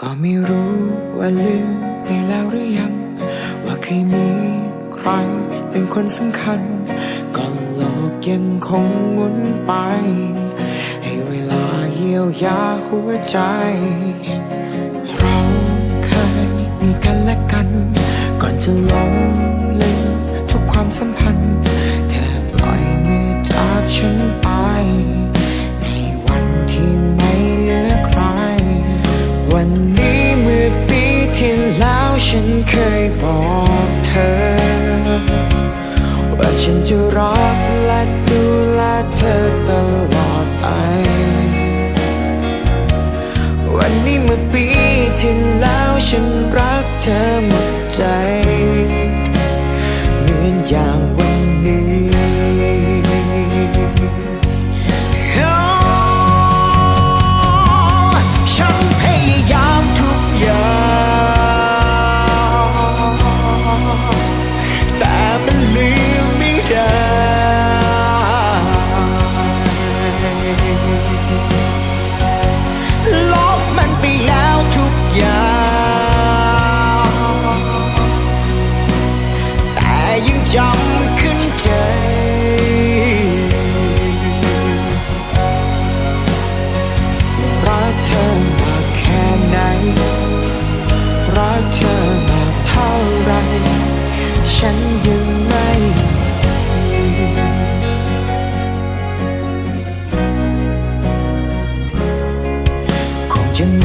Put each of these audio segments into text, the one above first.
ก็ไม่รู้ว่าลืมไปแล้วหรือยัง ว่าเคยมีใครเป็นคนสำคัญก่อนโลกยังคงหมุนไป ให้เวลาเยียวยาหัวใจ เราเคยมีกันและกัน ก่อนจะหลง รั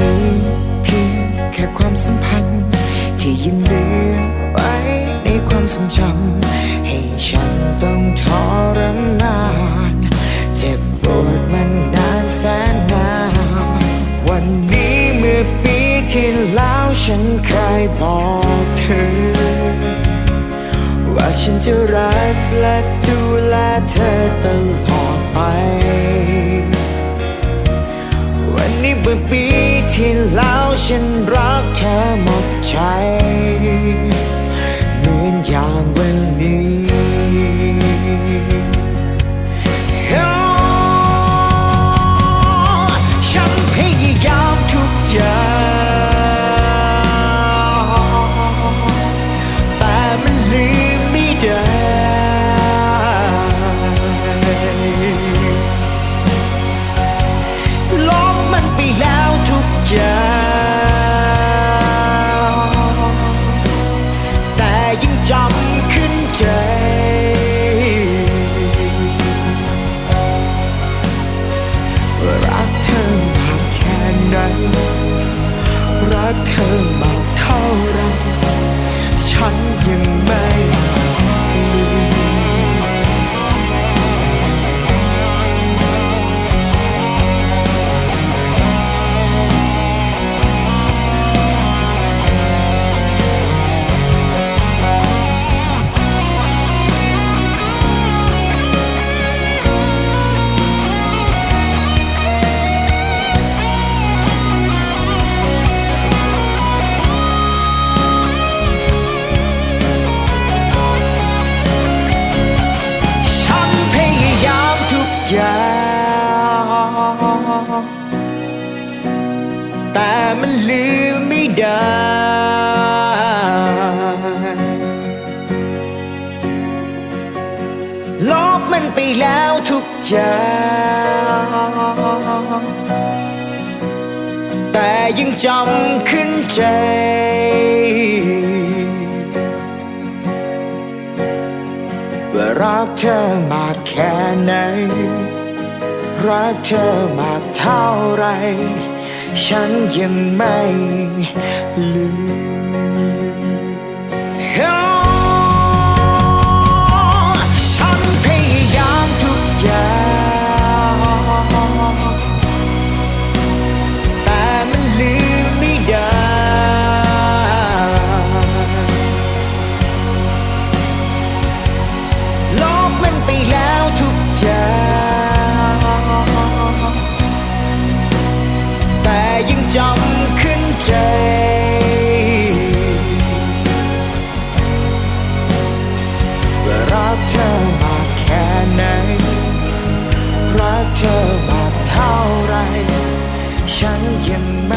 มีเพียงแค่ความสัมพันธ์ ที่ยังเหลือไว้ในความทรงจำให้ฉันต้องทรมานเจ็บปวดมันนานแสนนานวันนี้เมื่อปีที่แล้วฉันเคยบอกเธอ ว่าฉันจะรักและดูแลเธอตลอดไปวันนี้เมื่อปี ที่แล้วฉันรักเธอหมดใจเหมือนอย่างวันนี้ ยางแต่ยังจำขึ้นใจ ว่ารักเธอมากแค่ไหน รักเธอมากเท่าไร ฉันยังไม่ลืม ฉันยังไม่